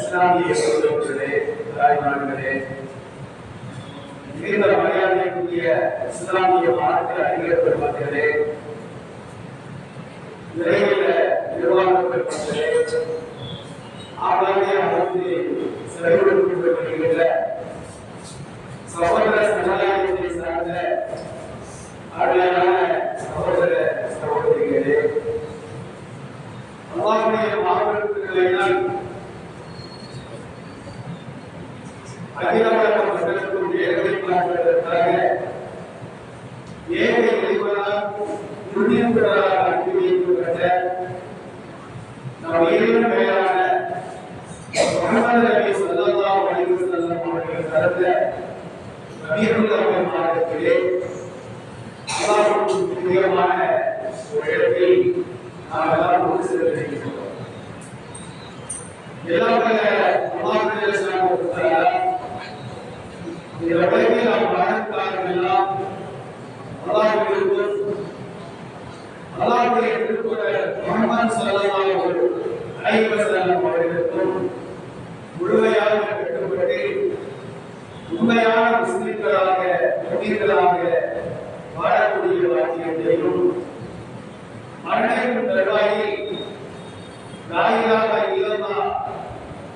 இஸ்லாமிய சகோதரர்களே தாய்மார்களே மிகுந்த மரியாதைக்குரிய இஸ்லாமிய மார்க்க அறிஞர் பெருமக்களே விரைவில் நிர்வாக பெருமக்களே ஆகாமிய அமர்ந்து சிறைப்படுத்தி சகோதர சமுதாயத்தை சார்ந்த அருமையான சகோதர சகோதரிகளே அல்லாஹ்வுடைய மாபெருமையினால் அகிலவர மக்களுக்கும் ஏழை ஏழை இறைவனால் புண்ணியங்களால் அனுப்பி நம் இறைவன் பெயரான முகமது நபி ஸல்லல்லாஹு அலைஹி வஸல்லம் அவர்கள் கடந்த நபீருல் அவ்வல் அல்லாஹ்வுக்கு பிரியமான ஒரு இடத்தில் நாம் எல்லாம் ஒன்று சேர்ந்திருக்கிறோம் எல்லாம் வல்ல அல்லாஹ் ஜல்லல்லாஹு அலைஹி வஸல்லம் இந்த உலகில் நாம் வாழ்ந்தார்கள் எல்லாம் அல்லாஹ்விற்கும் அல்லாஹ்வுடைய திருக்குறள் முஹம்மது ஸல்லல்லாஹு அலைஹி வஸல்லம் அவர்களுக்கும் முழுமையாக கட்டுப்பட்டு உண்மையான முஸ்லிம்களாக முஸ்லிம்களாக வாழக்கூடிய வாக்கியத்தையும் மரணைக்கும் தருவாயில் லாயிலாக இல்லல்லா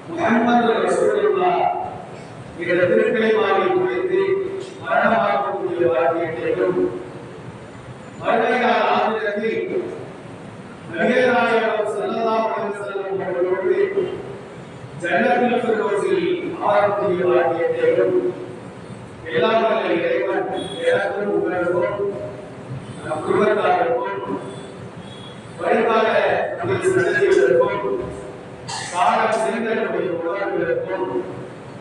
முஹம்மது ரசூலுல்லாஹ் என்ற திருக்கலை மாறி குறித்து மரணமாக்கக்கூடிய வாக்கியத்தையும் மறுமையால் ஆசிரியத்தில் நபிகள் நாயகம் வஸல்லம் ஜன்னத்தில் சொல்வதில் ஆரம்பத்தில் ஆரக்கூடிய வாக்கியத்தையும் எல்லா இறைவன் எனக்கும் உங்களுக்கும் நம் குடும்பத்தாருக்கும் வருங்கால நம்முடைய சந்ததிகளுக்கும் காலம் சிறந்த நம்முடைய உறவுகளுக்கும்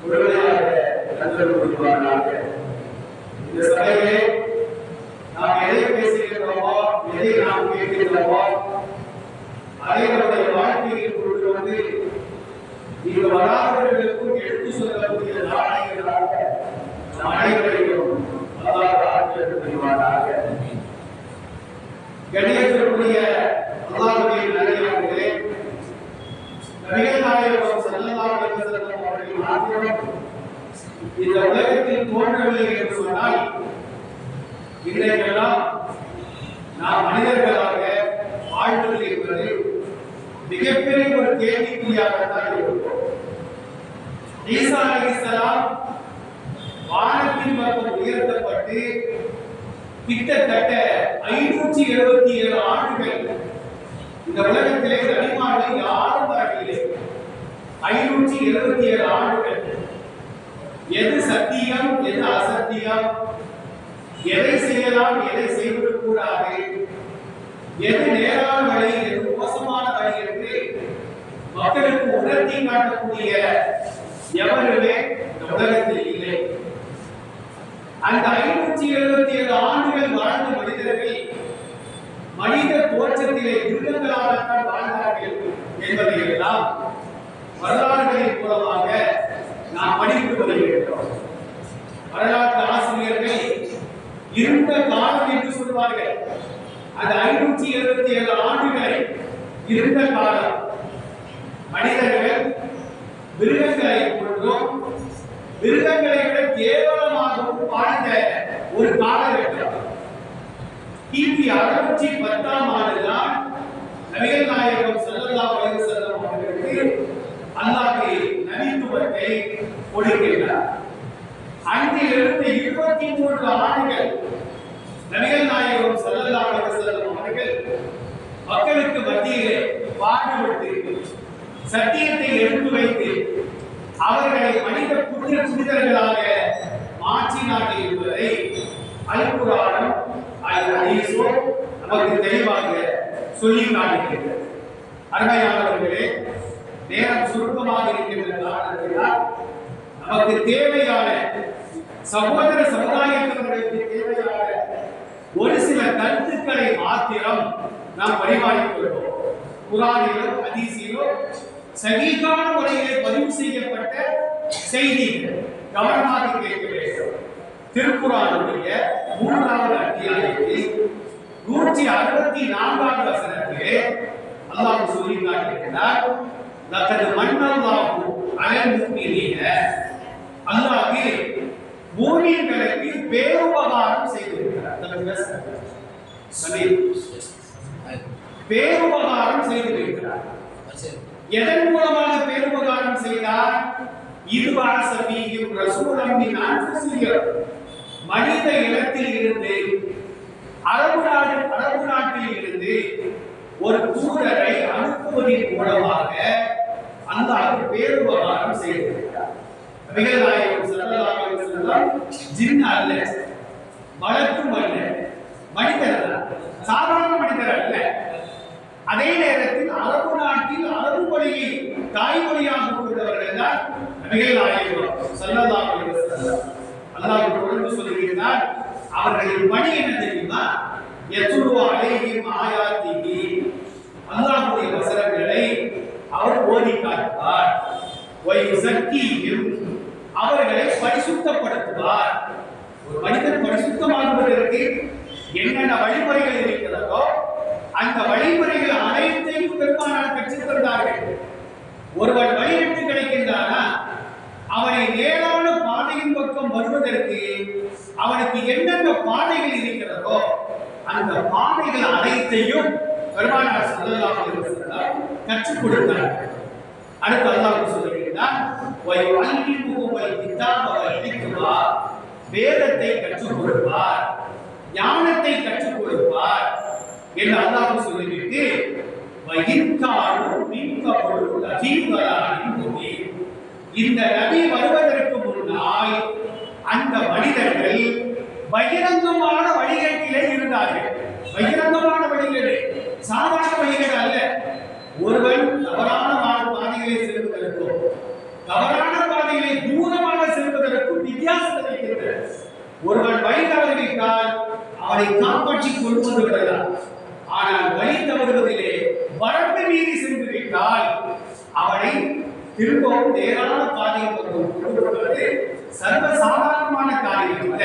முழுமையாக நன்றல் புரிவானாக இந்த சபையிலே நாம் எதை பேசுகிறோமோ எதை நாம் கேட்கிறோமோ அதை நம்முடைய இங்கு வராதவர்களுக்கும் எடுத்து சொல்லக்கூடிய நாணயங்களாக நாணயங்களையும் அனைவரையும் அல்லாஹ் ஆட்சியர் புரிவானாக கணியத்திற்குரிய அல்லாஹ்வுடைய நல்லடியார்களே நபிகள் நாயகம் ஸல்லல்லாஹு அலைஹி அவர்களின் ஆசிரியர் இந்த உலகத்தில் தோன்றவில்லை என்று சொன்னால் இன்றைக்கெல்லாம் நாம் மனிதர்களாக வாழ்வது என்பது மிகப்பெரிய ஒரு கேள்விக்குறியாகத்தான் இருக்கும். ஈசா அலைஹிஸ்ஸலாம் வானத்தின் பக்கம் உயர்த்தப்பட்டு கிட்டத்தட்ட ஐநூற்றி எழுபத்தி ஏழு ஆண்டுகள் இந்த உலகத்திலே நபிமார்கள் யாரும் வரவில்லை ஐநூற்றி எழுபத்தி ஏழு ஆண்டுகள். எது சத்தியம் எது அசத்தியம்? எதை செய்யலாம் எதை செய்வது கூடாது எது நேரான வழி எது மோசமான வழி என்று மக்களுக்கு உணர்த்தி காட்டக்கூடிய எவருமே இந்த உலகத்தில் இல்லை அந்த ஐநூற்றி எழுபத்தி ஏழு ஆண்டுகள் வாழ்ந்த மனிதர்கள் மனித தோற்றத்திலே மிருகங்களாகத்தான் வாழ்ந்தார்கள் என்பதை எல்லாம் வரலாறுகளின் மூலமாக நாம் படித்து வருகின்றோம் வரலாற்று ஆசிரியர்கள் இருந்த காலம் என்று சொல்வார்கள் அந்த ஐநூற்றி எழுபத்தி ஏழு ஆண்டுகளை இருந்த காலம். மனிதர்கள் மிருகங்களை கொண்டும் மிருகங்களை விட கேவலமாகவும் வாழ்ந்த ஒரு காலகட்டம் கிபி அறுநூற்றி பத்தாம் ஆண்டுதான் நபிகள் நாயகம் செல்லல்லா வயது வஸல்லம் அவர்களுக்கு அல்லாஹ் நபித்துவத்தை கொடுக்கின்றார். அன்றிலிருந்து இருபத்தி மூன்று ஆண்டுகள் நபிகள் நாயகம் செல்லல்லா வயது வஸல்லம் அவர்கள் மக்களுக்கு மத்தியிலே பாடுபட்டு சத்தியத்தை எடுத்து வைத்து அவர்களை மனித புத்திர புனிதர்களாக மாற்றினார்கள் என்பதை அல் குரானும் அல் ஹதீஸும் நமக்கு தெளிவாக சொல்லி காட்டுகிறது. அருமையானவர்களே நேரம் சுருக்கமாக இருக்கின்ற காரணத்தினால் நமக்கு தேவையான சகோதர சமுதாயத்தினருக்கு தேவையான ஒரு சில கருத்துக்களை மாத்திரம் நாம் பரிமாறிக் கொள்வோம் குரானிலோ அதிசியிலோ சகிகான முறையிலே பதிவு செய்யப்பட்ட செய்திகள். கவனமாக கேட்க வேண்டும். திருக்குறானுடைய மூன்றாவது அத்தியாயத்தில் நூற்றி அறுபத்தி நான்காவது வசனத்திலே அல்லாஹ் சொல்லி காட்டுகிறார் லக்கது மன்னல்லாஹு அலல் முஃமினீன அல்லாஹ் மூமின்களுக்கு பேருபகாரம் செய்திருக்கிறார். சரி. பேருபகாரம் செய்திருக்கிறார். எதன் மூலமாக பேருபகாரம் செய்தார்? இருவாசபியும் ரசூலம்பின் அன்புசியம் மனித இனத்தில் இருந்து அரபு நாடு அரபு நாட்டில் இருந்து ஒரு தூதரை அனுப்புவதன் மூலமாக அந்த பேருபகாரம் செய்திருக்கிறார் நபிகள் நாயகம் ஸல்லல்லாஹு ஜின் அல்ல வழக்கும் அல்ல மனிதர் சாதாரண மனிதர் அல்ல. அதே நேரத்தில் அரபு நாட்டில் அரபு மொழியை தாய்மொழியாக கொண்டவர்கள் தான் நபிகள் நாயகம் ஸல்லல்லாஹு அலைஹி வஸல்லம். அல்லாஹ் தொடர்ந்து சொல்கிறார் அவர்களின் பணி என்ன தெரியுமா? யத்துலு அலைஹிம் ஆயாத்திஹி. அல்லாஹ்வுடைய வசனங்களை அவர் ஓதி காட்டுவார். ஒய் சக்தியும் அவர்களை பரிசுத்தப்படுத்துவார். ஒரு மனிதன் பரிசுத்தமாகுவதற்கு என்னென்ன வழிமுறைகள் இருக்கிறதோ அந்த வழிமுறைகள் அனைத்தையும் பெருமானார் கற்றுத் ஒருவர் ஒருவன் வழிவிட்டு கிடைக்கின்றானா? அவனை நேரான பாதையின் பக்கம் வருவதற்கு அவனுக்கு எந்தெந்த பாதைகள் இருக்கிறதோ அந்த பாதைகள் அனைத்தையும் பெருமானார் சொல்லலாம் கற்றுக் கொடுத்தார். அடுத்து அல்லாஹ் சொல்லுகிறார் வேதத்தை கற்றுக் கொடுப்பார் ஞானத்தை கற்றுக் கொடுப்பார் என்று அல்லாஹ் சொல்லிவிட்டு வயிற்காடு மின்கபொருள் லதீவரானின் இந்த நபி வருவதற்கு முன்னால் அந்த மனிதர்கள் பகிரங்கமான வழிகேட்டிலே இருந்தார்கள். பகிரங்கமான வழிகேடு சாதாரண வழிகேடு அல்ல. ஒருவன் தவறான பாதைகளை செல்வதற்கும் தவறான பாதைகளை தூரமாக செல்வதற்கும் வித்தியாசத்தை ஒருவன் வழி தவறிவிட்டால் அவனை காப்பாற்றிக் கொள்வது விடலாம். ஆனால் வழி தவறுவதிலே வரம்பு மீறி சென்று விட்டால் அவனை திரும்பவும் நேரான பாதையை பக்கம் கொண்டு வருவது சர்வ சாதாரணமான காரியம் அல்ல.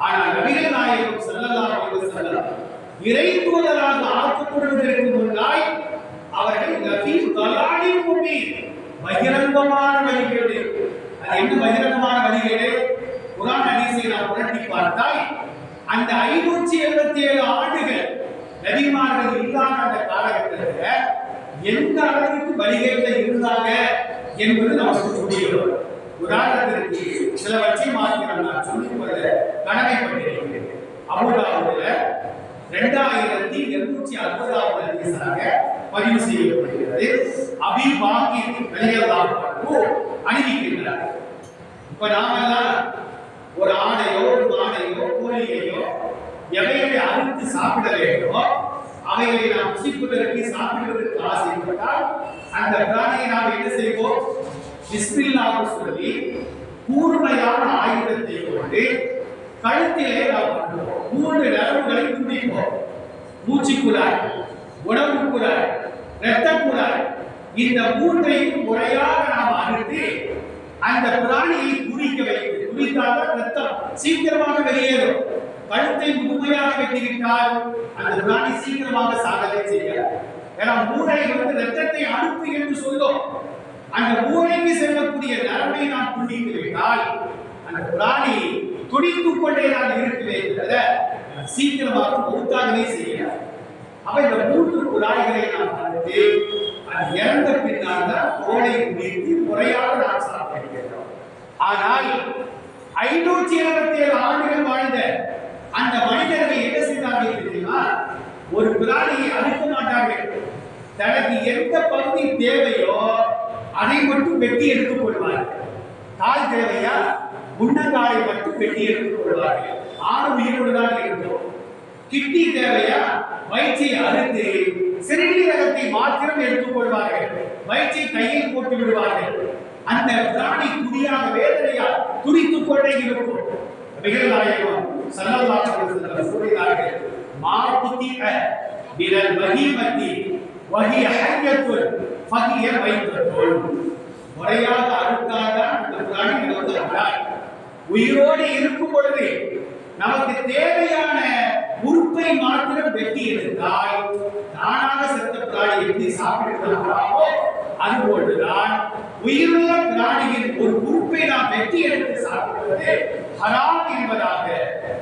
ஆனால் நபிகள் நாயகம் செல்லலாம் என்று சொல்லலாம் இறை தூதராக ஆக்கப்படுவதற்கு முன்னாய் அவர்கள் லஃபீஸ் தலாடி கூட்டி பகிரங்கமான வழிகேடு அது என்ன பகிரங்கமான வழிகேடு குரான் ஹதீஸை நாம் புரட்டி பார்த்தால் அந்த ஐநூற்றி எழுபத்தி ஏழு ஆண்டு நபிமார்கள் இல்லாத அந்த காலகட்டத்தில் எந்த அளவுக்கு வழிகேட்டில் இருந்தாங்க என்பது நமக்கு புரியும் உதாரணத்திற்கு சிலவற்றை மாத்திரம் நான் சொல்லிக் கொள்ள கடமைப்பட்டிருக்கிறேன். அபுதாபுல இரண்டாயிரத்தி இருநூற்றி அறுபதாவது ஹதீஸாக பதிவு செய்யப்படுகிறது. அபி பாக்கி வெளியல்லாஹு அணிவிக்கின்றார். இப்ப நாமெல்லாம் ஒரு ஆடையோ ஒரு மாடையோ கோழியையோ எவைகளை அறுத்து சாப்பிட வேண்டுமோ? அவைகளை நாம் புசிப்பதற்கு சாப்பிடுவதற்கு ஆசைப்பட்டால் அந்த பிராணியை நாம் என்ன செய்வோம்? பிஸ்மில்லாஹ் சொல்லி கூர்மையான ஆயுதத்தை கொண்டு கழுத்திலே நாம் பண்ணுவோம் மூன்று நரம்புகளை துண்டிப்போம் மூச்சுக்குழாய் உணவு குழாய் இரத்த குழாய் இந்த மூன்றையும் முறையாக நாம் அறுத்து அந்த பிராணியை குறிக்க வைத்து குறித்தால் ரத்தம் சீக்கிரமாக வெளியேறும். கழுத்தை முழுமையாக வெட்டிவிட்டால் அந்த பிராணி சீக்கிரமாக சாகவே செய்யாது ஏன்னா மூளை வந்து ரத்தத்தை அனுப்பு என்று சொல்லும். அந்த மூளைக்கு செல்லக்கூடிய நரம்பை நாம் துண்டித்து விட்டால் அந்த பிராணி துடித்துக் கொண்டே நான் இருக்கிறேன் சீக்கிரமாக மௌத்தாகவே செய்கிறார். அப்ப இந்த மூன்று குழாய்களை நான் பார்த்து அது இறந்த பின்னால் தான் தோலை முடித்து முறையாக நான் சாப்பிடுகிறோம் ஆனால் ஐநூற்றி இருபத்தி ஏழு ஆண்டுகள் வாழ்ந்த அந்த மனிதர்கள் என்ன செய்தார்கள் தெரியுமா? ஒரு பிராணியை அழிக்க மாட்டார்கள். தனக்கு எந்த பகுதி தேவையோ அதை மட்டும் வெட்டி எடுத்துக் கொள்வார்கள். கால் தேவையா? முன்னங்காலை மட்டும் வெட்டி எடுத்துக் கொள்வார்கள். ஆறு உயிரோடுதான் இருந்தோம். கிட்னி தேவையா? வயிற்றை அறுத்து சிறுநீரகத்தை மாத்திரம் எடுத்துக் கொள்வார்கள். வயிற்றை கையில் போட்டு விடுவார்கள். அந்த பிராணி துடியாக வேதனையால் துடித்துக் கொண்டே இருக்கும். நபிகள் நாயகம் ஸல்லல்லாஹு அலைஹி வஸல்லம் கூறினார்கள் மா குத்திஅ மினல் பஹீமத்தி வஹிய ஹய்யத்துன் ஃபஹிய மைத்தத்துன் முறையாக அந்த பிராணி உயிரோடு இருக்கும் பொழுது நமக்கு தேவையான உறுப்பை மாத்திரம் வெட்டி எடுத்தால் தானாக செத்த பிராணி எப்படி சாப்பிடுகிறாரோ அதுபோன்றுதான் உயிருள்ள பிராணியின் ஒரு உறுப்பை நாம் வெட்டி எடுத்து சாப்பிடுவது ஹராம் என்பதாக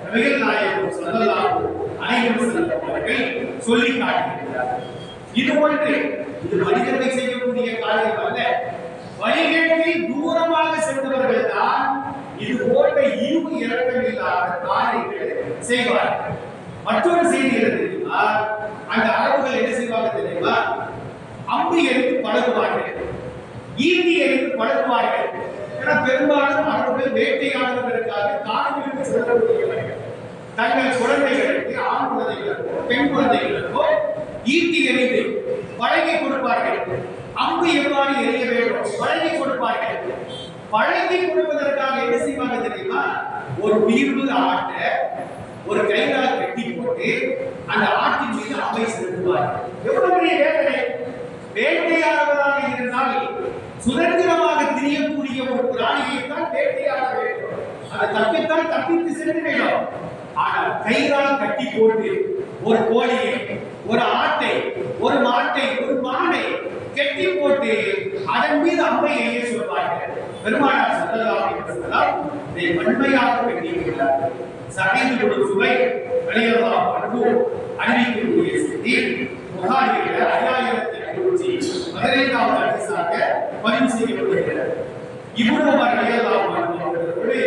நபிகள் நாயகம் ஸல்லல்லாஹு அலைஹி வஸல்லம் அவர்கள் சொல்லி காட்டுகிறார்கள் இது ஒன்று இது மனிதனை செய்யக்கூடிய காரியம் அல்ல வழிகேட்டில் தூரமாக சென்றவர்கள் தான் இது போன்ற ஈவு இறக்கம் இல்லாத காரியங்களை செய்வார்கள். மற்றொரு செய்தி என்ன தெரியுமா? அந்த அரபுகள் என்ன செய்வாங்க தெரியுமா? அம்பு எடுத்து பழகுவார்கள். ஈட்டி எடுத்து பழகுவார்கள். ஏன்னா பெரும்பாலும் அரபுகள் வேட்டையாடுவதற்காக காடுகளுக்கு செல்லக்கூடியவர்கள் தங்கள் குழந்தைகளுக்கு ஆண் குழந்தைகளுக்கோ பெண் குழந்தைகளுக்கோ ஈட்டி எறிந்து பழகி கொடுப்பார்கள். அம்பு எவ்வாறு எரிய வேண்டும் பழகி கொடுப்பார்கள். பழகி கொடுப்பதற்காக என்ன செய்வாங்க தெரியுமா? ஒரு உயிர்வு ஆட்ட ஒரு கைகால் கட்டி போட்டு அந்த ஆட்டின் மீது அம்பை செலுத்துவார்கள் எவ்வளவு பெரிய வேதனை வேட்டையாடுவதாக இருந்தால் சுதந்திரமாக திரியக்கூடிய ஒரு பிராணியை தான் வேட்டையாட வேண்டும் அது தப்பித்தான் தப்பித்து சென்று வேண்டும் ஆனால் கயிறால் கட்டி போட்டு ஒரு கோழியை ஒரு ஆட்டை ஒரு மாட்டை ஒரு மானை கட்டி போட்டு அதன் மீது அம்பை எய்ய சொல்வார்கள் பெருமானார் ஸல்லல்லாஹு அலைஹி வஸல்லம் இதை வன்மையாக கண்டிக்கிறார்கள் சஹீஹ் இப்னு சுபை ரலியல்லாஹு அன்ஹு அறிவிக்கக்கூடிய செய்தி புகாரியில் ஐயாயிரத்தி ஐநூற்றி பதினைந்தாவது ஹதீஸாக பதிவு செய்யப்படுகிறது இப்னு உமர் ரலியல்லாஹு அன்ஹு அவர்களோடு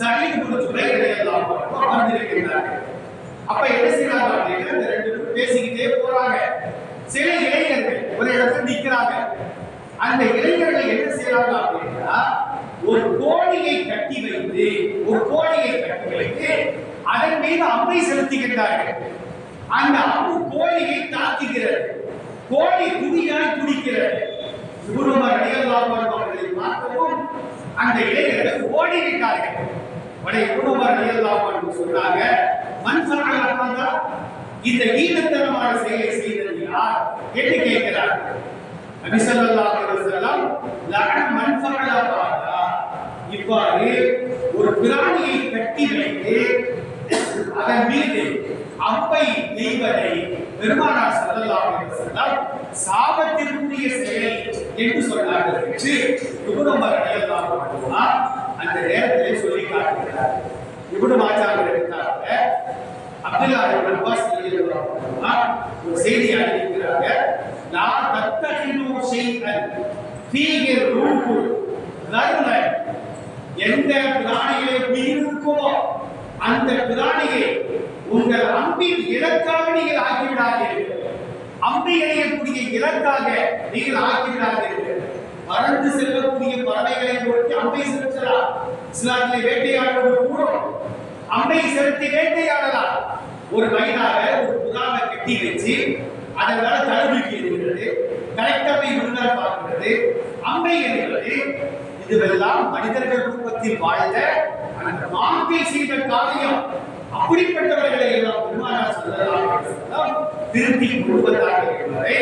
சஹீஹ் இப்னு சுபை ரலியல்லாஹு அன்ஹு அமர்ந்திருக்கிறார்கள் அப்ப என்ன செய்யறாங்க அப்படின்னா இந்த ரெண்டு பேரும் பேசிக்கிட்டே போறாங்க சில இளைஞர்கள் ஒரு இடத்துல அந்த இளைஞர்கள் என்ன செய்யறாங்க அப்படின்னா ஒரு கோழியை கட்டி வைத்து ஒரு கோழியை கட்டி வைத்து அதன் மீது அம்பை செலுத்துகின்றார்கள். அந்த அம்பு கோழியை தாக்குகிறது. கோழி துடியாய் துடிக்கிறது. குருவர் அடிகளார் அவர்களை பார்க்கவும் அந்த இளைஞர்கள் ஓடி விட்டார்கள் உடைய குருவர் அடிகளார் அவர்கள் சொன்னாங்க மண் சரணா இந்த ஈனத்தனமான செயலை செய்தது யார்? என்று கேட்கிறார்கள். நபி ஸல்லல்லாஹு அலைஹி வஸல்லம் லஅன் மன் ஃபஅல ஹாதா இவ்வாறு ஒரு பிராணியை கட்டி வைத்து அதன் மீது அம்பை எய்வதை பெருமானார் ஸல்லல்லாஹு அலைஹி வஸல்லம் சாபத்திற்குரிய செயல் என்று சொன்னார்கள் என்று இப்னு உமர் ரலியல்லாஹு அன்ஹு அந்த நேரத்திலே சொல்லி காட்டுகிறார். இப்னு மாஜாவில் எடுத்தாங்க. அப்துல்லா இப்னு அப்பாஸ் ரலியல்லாஹு அன்ஹு ஒரு செய்தி அறிவிக்கிறாங்க. لا تتخذوا شيئا فيه الروح ரர்லன் எந்த பிராணிகளை உயிருக்குமோ அந்த பிராணியை உங்கள் அம்பின் இலக்காக நீங்கள் ஆக்கிவிடாதீர்கள். அம்பி எறியக்கூடிய இலக்காக நீங்கள் ஆக்கிவிடாதீர்கள். பறந்து செல்லக்கூடிய பறவைகளை பொறுத்து அம்பை செலுத்தலாம். இஸ்லாத்திலே வேட்டையாடுவது கூடும். அம்பை செலுத்தி வேட்டையாடலாம். ஒரு வயதாக ஒரு புறாவை கட்டி வச்சு அதனால மேல தழுவிக்கு எறிகிறது கரெக்டா பார்க்கிறது. அம்பை எறிகிறது இதுவெல்லாம் மனிதர்கள் குடும்பத்தில் வாழ்ந்த அந்த மாங்கை செய்த காரியம் அப்படிப்பட்டவர்களை எல்லாம் பெருமானார் சொல்லலாம் அலைஹி வஸல்லம் திருத்தி கொள்வதாக என்பதை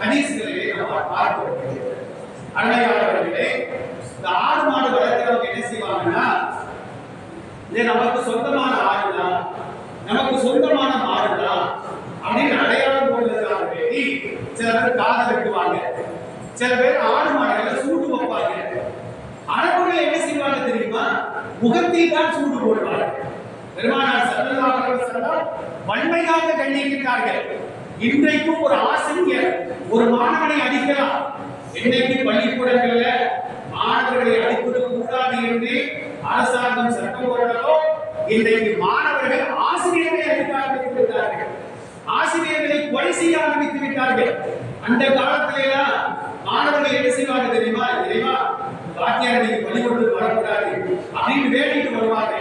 ஹதீஸ்களிலே நாம் பார்க்க முடிகிறது அருமையானவர்களே இந்த ஆடு மாடு வளர்க்கிறவங்க என்ன செய்வாங்கன்னா இது நமக்கு சொந்தமான ஆடுதான் நமக்கு சொந்தமான மாடுதான் அப்படின்னு அடையாளம் கொள்வதற்காக வேண்டி சில பேர் காதை வெட்டுவாங்க. சில பேர் ஆடு மாடுகளை சூடு வைப்பாங்க. அரபுகள் என்ன செய்வாங்க தெரியுமா? முகத்தில் தான் சூடு போடுவாங்க. பெருமானார் ஸல்லல்லாஹு அலைஹி வன்மையாக கண்டிக்கிறார்கள் இன்றைக்கும் ஒரு ஆசிரியர் ஒரு மாணவனை அடிக்கலாம். இன்னைக்கு பள்ளிக்கூடங்கள்ல மாணவர்களை அடிப்பது கூடாது என்று அரசாங்கம் சட்டம் போடுறதோ இன்றைக்கு மாணவர்கள் ஆசிரியர்களை அடிக்க ஆரம்பித்து ஆசிரியர்களை கொலை செய்ய ஆரம்பித்து விட்டார்கள். அந்த காலத்துல எல்லாம் மாணவர்கள் என்ன செய்வாங்க தெரியுமா? தெரியுமா வாத்தியார் நீங்க பள்ளிக்கூடத்துக்கு வரக்கூடாது. அப்படின்னு வேண்டிட்டு வருவாங்க.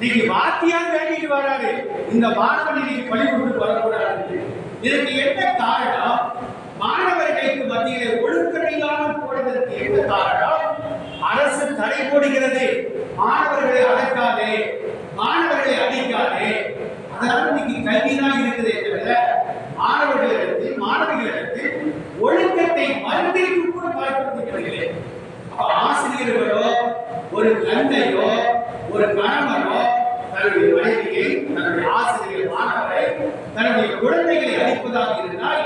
நீங்க வாத்தியார் வேண்டிட்டு வராது இந்த மாணவன் இன்னைக்கு பள்ளிக்கூடத்துக்கு வரக்கூடாது. இதற்கு என்ன காரணம்? மாணவர்களுக்கு மத்தியிலே ஒழுக்கம் இல்லாமல் போனதற்கு என்ன காரணம்? அரசு தடை போடுகிறது. மாணவர்களை அடக்காதே மாணவர்களை அடிக்காதே. அதனால இன்னைக்கு கல்வி தான் இருக்குதே தவிர மாணவர்களிடத்தில் மாணவிகளிடத்தில் ஒழுக்கத்தை மருந்திற்கு கூட பயன்படுத்துகிறதில்லை அப்ப ஆசிரியர்களோ ஒரு தந்தையோ ஒரு கணவனோ தன்னுடைய மனைவியை தன்னுடைய ஆசிரியர் மாணவரை தன்னுடைய குழந்தைகளை அளிப்பதாக இருந்தால்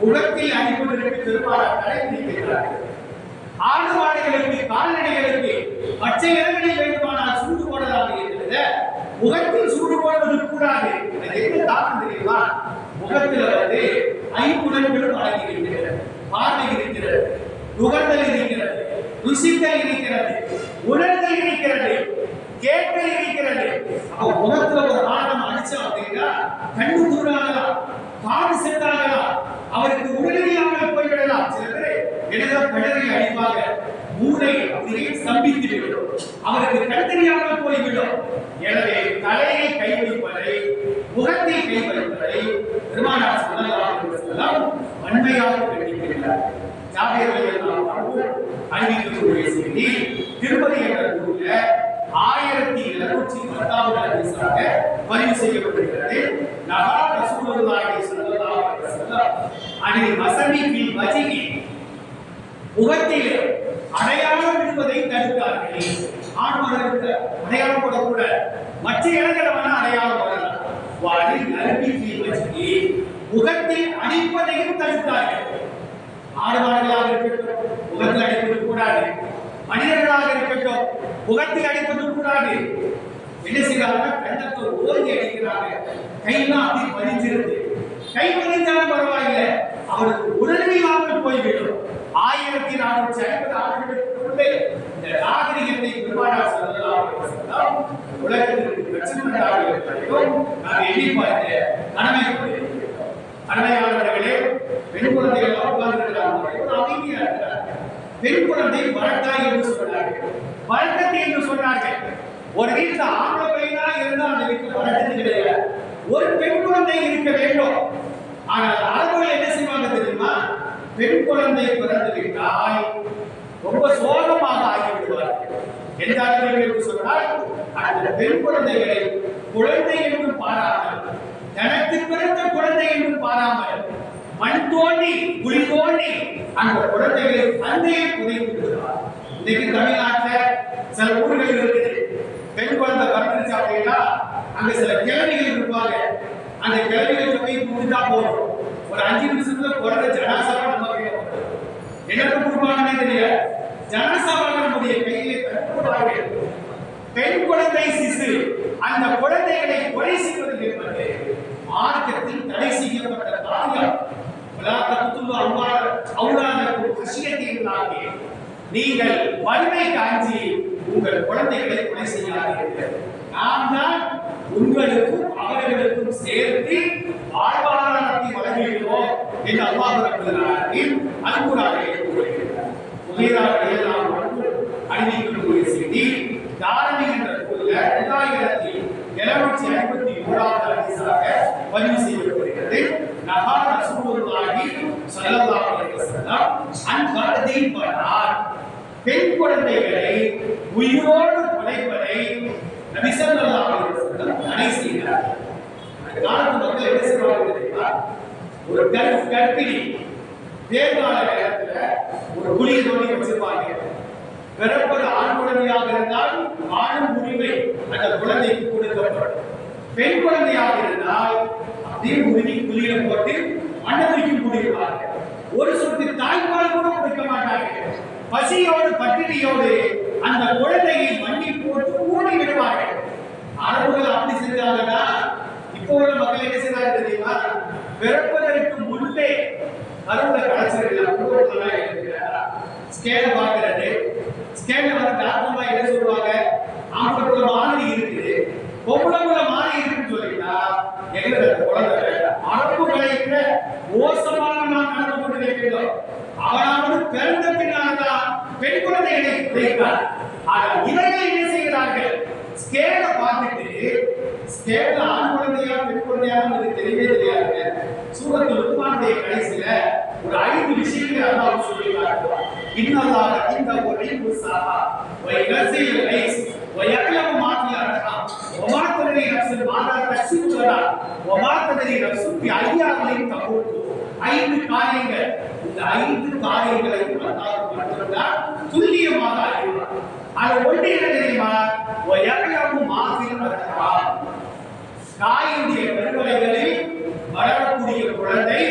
முகத்தில் அளிப்பதற்கு பெரும்பாலான கடைபிடிக்கிறார்கள் ஆடு மாடுகளுக்கு கால்நடைகளுக்கு பச்சை இறங்களில் வேண்டுமானால் சூடு போடலாம் இருக்கிறத முகத்தில் சூடு போடுவது கூடாது அது என்ன தாக்கம் தெரியுமா? முகத்தில் வந்து ஐம்புலன்களும் அடங்கி இருக்கிறது பார்வை இருக்கிறது. நுகர்தல் இருக்கிறது. ருசித்தல் இருக்கிறது. உணர்தல் இருக்கிறது. கேட்டல் இருக்கிறது. அப்ப முகத்துல ஒரு ஆழம் அடிச்சோம் அப்படின்னா கண்ணு குருடாகலாம் காது சென்றாகலாம் அவருக்கு உடனடியாக போய்விடலாம். சில பேர் எழுத பிழரை அடிப்பாக மூளை அப்படியே ஸ்தம்பித்து விடும். அவருக்கு கண் தெரியாமல் போய்விடும். எனவே முகத்தை கை வைப்பதை பெருமானார் ஸல்லல்லாஹு அலைஹி வன்மையாக கண்டிக்கிறார் அறிவிக்கக்கூடிய செய்தி திருப்பதி என்ற ஆயிரத்தி இருநூற்றி பத்தாவது ஹதீஸாக பதிவு செய்யப்பட்டிருக்கிறது. நகா ரசூலுல்லாஹி ஸல்லல்லாஹு அலைஹி வஸல்லம் அனில் மசமி ஃபில் வஜிஹி முகத்திலே அடையாளம் இடுவதை தடுத்தார்கள். ஆண்மகனுக்கு அடையாளம் போடக்கூடாது மற்ற இடங்களை வேணா அடையாளம் போடலாம் வாடில் வச்சு முகத்தில் அடிப்பதையும் தடுத்தார்கள். ஆடுவார்களாக இருக்கட்டும் முகத்தில் அடிப்பது கூடாது. மனிதர்களாக இருக்கட்டும் முகத்தில் அடிப்பது கூடாது. என்ன செய்யறாங்க கண்ணத்தை ஓங்கி அடிக்கிறார்கள் கையெல்லாம் அப்படி பதிஞ்சிருந்து கை பதிஞ்சாலும் பரவாயில்லை. அவருக்கு உடனடியாக போய்விடும். ஆயிரத்தி நானூற்றி ஐம்பது ஆண்டுகளுக்கு இந்த நாகரிகத்தை பெருமானார் சொல்லலாம் உலகத்திற்கு பிரச்சனை நாடுகளுக்கும் நாம் எண்ணி பார்க்க பெண் குழந்தைகள் உட்கார்ந்திருக்கிறார்கள் அமைதியா இருக்கிறார் பெண் குழந்தை வழக்காய் என்று சொன்னார்கள் வழக்கத்தை என்று சொன்னார்கள் ஒரு வீட்டுல ஆம்பளை பையனா இருந்தா அந்த வீட்டுல வழக்கத்து கிடையாது ஒரு பெண் குழந்தை இருக்க வேண்டும் ஆனால் அரபுகள் என்ன செய்வாங்க தெரியுமா பெண் குழந்தை பிறந்து விட்டால் ரொம்ப சோகமாக ஆகிவிடுவார்கள். எந்த அளவில் என்று சொன்னால் அந்த பெண் குழந்தைகளை குழந்தை என்று பாராமல் தனக்கு பிறந்த குழந்தை என்று பாராமல் மண் தோண்டி குழி தோண்டி அந்த குழந்தைகளை தந்தையை புதைத்து விடுவார் இன்னைக்கு தமிழ்நாட்டில் சில ஊர்கள் இருக்குது பெண் குழந்தை பிறந்துருச்சு அப்படின்னா அங்க சில கிழமைகள் இருப்பாங்க. அந்த கிழமைகள் போய் புரிஞ்சா போதும். ஒரு அஞ்சு நிமிஷத்துல குழந்தை ஜனாசாரம் நம்ம கையில தெரியல. ஜனாசாரம் கொடுப்பாங்கன்னே தெரியாது ஜனசபாக நம்முடைய கையிலே தட்டுவார்கள் பெண் குழந்தை சிசு. அந்த குழந்தைகளை கொலை செய்வது என்பது மார்க்கத்தில் தடை செய்யப்பட்ட காரியம். அவ்வாறு நீங்கள் வறுமைக்கு அஞ்சி உங்கள் குழந்தைகளை கொலை செய்யாதீர்கள். நாம் தான் உங்களுக்கும் அவர்களுக்கும் சேர்த்து வாழ்வாதாரத்தை வழங்குகிறோம் என்று அல்லாஹ் ரப்பல் ஆலமீன் அல்குர்ஆனிலே எல்லாம் அறிவிக்கக்கூடிய செய்தி. தாரணி என்ற நூல்ல இரண்டாயிரத்தி எழுநூற்றி ஐம்பத்தி ஓராவது ஹதீஸாக பதிவு செய்யப்படுகிறது. நஹா ரசூலுல்லாஹி ஸல்லல்லாஹு அலைஹி வஸல்லம் அன் வலதின் பனார் பெண் குழந்தைகளை உயிரோடு புதைப்பதை நபி ஸல்லல்லாஹு அலைஹி வஸல்லம் தடை செய்கிறார் அந்த காலத்து மக்கள் என்ன செய்வாங்க தெரியுமா? ஒரு கர்ப் கர்ப்பிணி ஒரு குழி தோண்டி வச்சிருப்பாங்க. பிறப்பது ஆண் குழந்தையாக இருந்தால் ஆணும் உரிமை அந்த குழந்தைக்கு கொடுக்கப்படும். பெண் குழந்தையாக இருந்தால் அதே உரிமை குழியில போட்டு மண்டபைக்கும் குடிப்பார்கள் ஒரு சொட்டு தாய்ப்பால் கூட கொடுக்க மாட்டார்கள். பசியோடு பட்டினியோடு அந்த குழந்தையை வண்டி போட்டு மூடி விடுவார்கள். அரபுகள் அப்படி செஞ்சாங்கன்னா இப்போ உள்ள மக்கள் என்ன செய்றாங்க தெரியுமா? பிறப்பதற்கு முன்பே கருவுல கலைச்சிருக்கலாம் ஸ்கேல இருக்கிறாரா ஸ்கேனை பார்க்கறது என்ன சொல்லுவாங்க? ஆம்பளை மாதிரி இருக்குது. பொம்பளை மாதிரி இருக்குன்னு சொல்லிட்டா எங்களுக்கு குழந்தை வேண்டாம் அரபு மோசமான நாம் நடந்து கொண்டிருக்கிறோம் அவனாவது பிறந்த பின்னால்தான் பெண் குழந்தைகளை உதைத்தார் ஆனால் இவர்கள் என்ன செய்கிறார்கள்? ஸ்கேலை பார்த்துட்டு ஸ்கேல்ல ஆண் குழந்தையா பெண் குழந்தையா எனக்கு தெரியவே தெரியாது. சூரத்து லுக்மானுடைய கடைசியில ஒரு ஐந்து விஷயங்களை அல்லாஹ் இன்னல்லாஹ இந்த ஒரு முசாஹா வ யஸில் லைஸ் வ யக்லமு மா ஃபி அர்ஹாம் வ மா தரி நஃப்ஸு ஐந்து காரியங்கள் இந்த ஐந்து காரியங்களையும் மட்டும்தான் துல்லியமாக அறிவார் அது ஒன்று என்ன தெரியுமா? ஒயழையாவும் மாசில் வரலாம் தாயினுடைய வளரக்கூடிய குழந்தை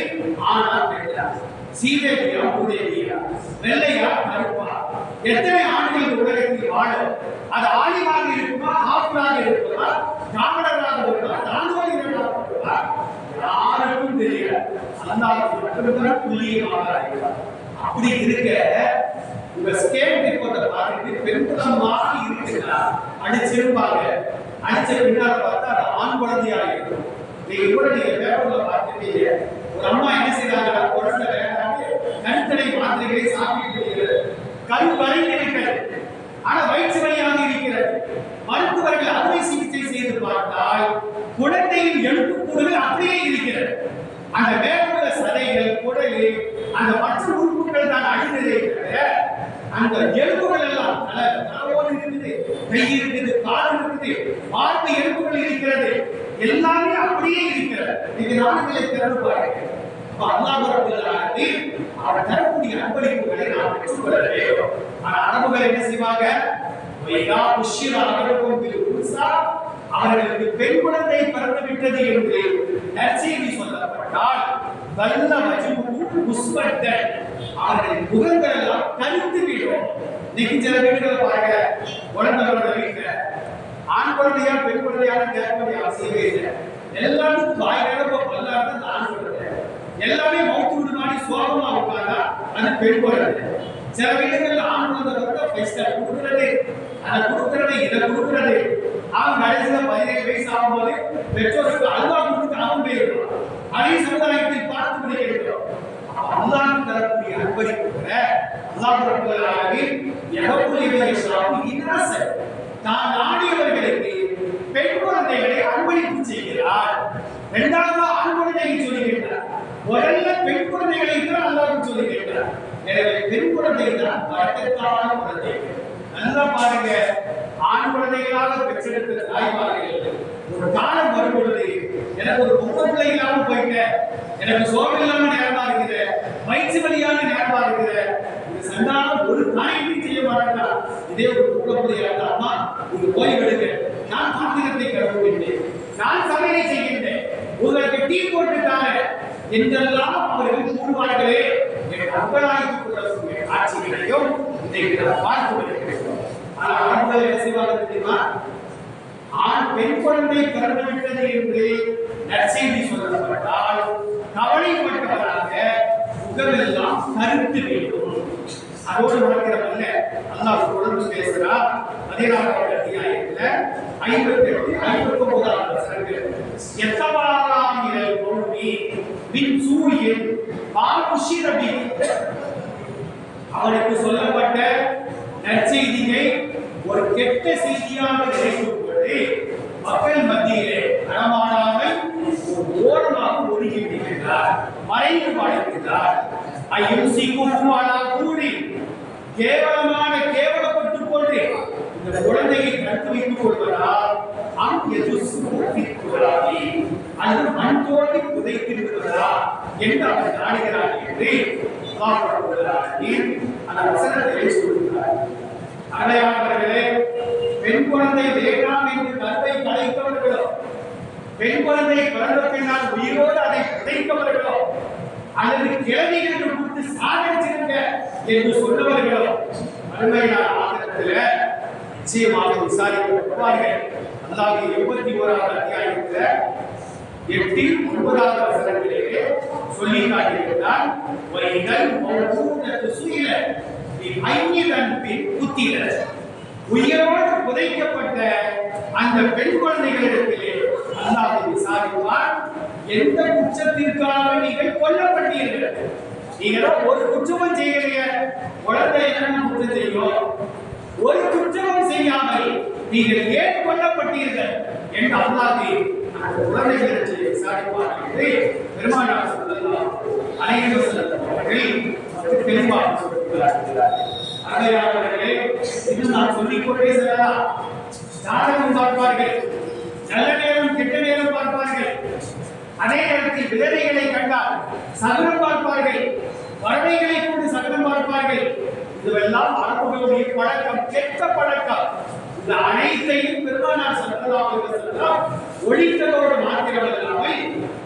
ஆனால் பெண்ணா சீதையா வெள்ளையா கருப்பா எத்தனை ஆண்கள் இந்த உலகத்தில் வாழ? அது ஆணிவாக இருக்குமா ஆப்பிளாக இருக்குமா காவலராக இருக்குமா தாழ்வாளிகளாக இருக்குமா? யாருக்கும் தெரியல. அல்லாஹ் மட்டும்தான் துல்லியமாக அப்படி இருக்க உங்க ஸ்கேட் ரிப்போர்ட்டை பார்த்துட்டு பெண்குலமாக இருக்குங்களா அடிச்சிருப்பாங்க அடிச்ச பின்னால் பார்த்தா அது ஆண் குழந்தையாக இருக்கும். நீங்க கூட நீங்க பேப்பர்ல பார்த்துட்டீங்க ஒரு அம்மா என்ன செய்தார்கள்? குழந்தை வேண்டாம் மாத்திரைகளை சாப்பிட்டு கரு வரைந்து இருக்கிறது. ஆனா வயிற்று வழியாக இருக்கிறது. மருத்துவர்கள் அறுவை சிகிச்சை செய்து பார்த்தால் குழந்தையின் எலும்புக்கூடுகள் அப்படியே இருக்கிறது. அந்த மேலுள்ள சதைகள் குடலில் அந்த மற்ற உறுப்புகள் தான் அழிந்ததே அந்த எலும்புகள் எல்லாம் இருக்குது கை இருக்குது கால் இருக்குது பார்த்த எலும்புகள் இருக்கிறது எல்லாமே அப்படியே இருக்கிறது நீங்க நாடுகளை திறந்து பாருங்க அப்ப அல்லாஹ் ரப்பல் அவர் தரக்கூடிய அன்பளிப்புகளை நாம் பெற்றுக்கொள்ள வேண்டும். ஆனா அரபுகள் என்ன செய்வாங்க? வைகா புஷ்ஷிர அவர்களுக்கும் பில் உன்சா அவர்களுக்கு பெண் குழந்தை பிறந்து விட்டது என்று நற்செய்தி சொல்லப்பட்டால் வல்ல மஜ்முகு புஷ்பத்தன் அவர்களின் முகங்கள் எல்லாம் கருத்து விடும் இன்னைக்கு சில வீடுகளை பாருங்க குழந்தைகளோட வீட்டுல. ஆண் குழந்தையா பெண் குழந்தையான கேட்க வேண்டிய அவசியமே இல்லை. எல்லாத்துக்கும் வாய் கிடப்ப பல்லாத நான் ஆண் குழந்தை எல்லாமே மவுத்து விடு மாதிரி சோகமா இருப்பாங்க. அது பெண் குழந்தை. சில வீடுகள் ஆண் குழந்தை வந்து ஃபைவ் ஸ்டார் கொடுக்குறது. அதை கொடுக்குறது இதை கொடுக்குறது. அவன் கடைசியில பதினேழு வயசு ஆகும்போது பெற்றோருக்கு அல்வா கொடுத்து அவன் போயிடுவான் அதே சமுதாயத்தில் பார்த்து படிக்கிறோம் அல்லாஹ் தரக்கூடிய அன்பளிப்புகிற அல்லாஹ் ரப்பல் ஆலமீன் யஹபுலில் யஷாவு தான் நாடியவர்களுக்கு பெண் குழந்தைகளை அன்பளிப்பு செய்கிறார். இரண்டாவது ஆண் குழந்தையை சொல்லுகிறார் முதல்ல பெண் குழந்தைகளை தான் அல்லாஹ் சொல்லுகிறார் எனவே பெண் குழந்தை தான் வரக்கத்தான குழந்தை நல்லா பாருங்க. ஆண் குழந்தைகளாக பெற்றெடுத்த தாய்மார்கள். ஒரு காலம் வரும் பொழுது எனக்கு ஒரு பொம்பளை பிள்ளைகளாக இல்லாம போயிட்டேன் எனக்கு சோகம் இல்லாம நேரமா இருக்குது வயிற்று வழியான நேரமா இருக்குது இந்த ஒரு காரியத்தையும் செய்ய மாட்டாங்க இதே ஒரு பொம்பளை பிள்ளையா இருந்தா இது போய் காட்சிகளையும் இன்றைக்கு நாம் பார்த்து கொண்டிருக்கிறோம். ஆனால் ஆண்கள் என்ன செய்வாங்க தெரியுமா? ஆண் பெண் குழந்தை பிறந்து விட்டது என்று நற்செய்தி சொல்லப்பட்டால் கவலைப்பட்டவராக முகமெல்லாம் கருத்து வேண்டும். அதோடு நடக்கிறவல்ல அல்லாஹ் தொடர்ந்து பேசுகிறார். பதினாறாவது அத்தியாயத்தில் ஐம்பத்தி எட்டு ஐம்பத்தி ஒன்பதாவது எத்தவாறாம் பொருள் பொருளி மின் சூரியன் அவனுக்கு சொல்லப்பட்ட நற்செய்தியை ஒரு கெட்ட செய்தியாக நினைத்து கொண்டு மக்கள் மத்தியிலே நடமாடாமல் ஒரு ஓரமாக ஒதுங்கி விடுகின்றார் மறைந்து வாழ்கின்றார். ஐயுசிக்குமானா கூடி கேவலமான கேவலப்பட்டுக் கொண்டு இந்த குழந்தையை தடுத்து வைத்துக் கொள்வதால் அம் எதுசுராதி அது மண் தோண்டி புதைத்து என்று அவர் நாடுகிறார் என்று அந்த வசனத்தை சொல்கிறார் அடையாளர்களே பெண் குழந்தை வேண்டாம் என்று கருத்தை கலைத்தவர்களோ பெண் குழந்தை பிறந்த பின்னால் உயிரோடு அதை புதைத்தவர்களோ அல்லது கேள்விகளுக்கு கொடுத்து சாகடிச்சிருங்க என்று சொன்னவர்களோ மறுமையான ஆதரத்தில் நிச்சயமாக விசாரிக்கப்படுவார்கள் அல்லாஹ் எண்பத்தி ஓராவது அத்தியாயத்தில் எட்டில் ஒன்பதாவது வசனத்திலே சொல்லி காட்டியிருக்கிறார் வைகள் மௌனத்து சுயில ஐயதன் பின் குத்தில உயரோடு புதைக்கப்பட்ட அந்த பெண் குழந்தைகளிடத்திலே அல்லாஹ் விசாரிப்பார் எந்த குற்றத்திற்காக நீங்கள் கொல்லப்பட்டீர்கள்? நீங்களோ ஒரு குற்றமும் செய்யலையே? குழந்தை என்ன குற்றம் செய்யும் ஒரு குற்றமும் செய்யாமல் நீங்கள் ஏன் கொல்லப்பட்டீர்கள்? என்று அல்லாஹ் அந்த என்று பெருமானார் சொல்லலாம் அனைவரும் சொல்லப்பட்டவர்கள் அதையாளர்களே நான் செல்லலாம் ஜாதகம் பார்ப்பார்கள் நல்ல நேரம் கெட்ட நேரம் பார்ப்பார்கள் நேரத்தில் விதவைகளை கண்டால் சகலம் பார்ப்பார்கள் பறவைகளை கொண்டு சகலம் பார்ப்பார்கள் இதுவெல்லாம் அரபுகளுடைய பழக்கம் கெட்ட பழக்கம் இந்த அனைத்தையும் பெருமானார் சல்லல்லாஹு அலைஹி வஸல்லம் ஒழித்ததோடு மாத்திரமல்லாமல்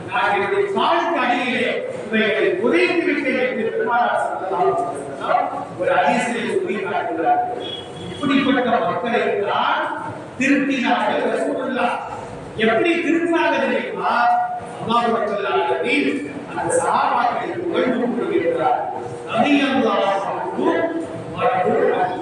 நான் என்னுடைய காலுக்கு அடியிலே இவைகளை புதைத்து விட்டேன் என்று பெருமானார் சல்லல்லாஹு அலைஹி வஸல்லம் ஒரு அதிசயை சொல்லி காட்டுகிறார் இப்படிப்பட்ட மக்களை தான் திருத்தினார்கள் ரசூலுல்லாஹ். எப்படி திருத்தினாங்க தெரியுமா? அல்லாஹ் வச்சல்லாஹ் அந்த சஹாபாக்களை புகழ்ந்து கொள்கிறார் ரலியல்லாஹு அன்ஹு வ ரஹ்மத்துல்லாஹி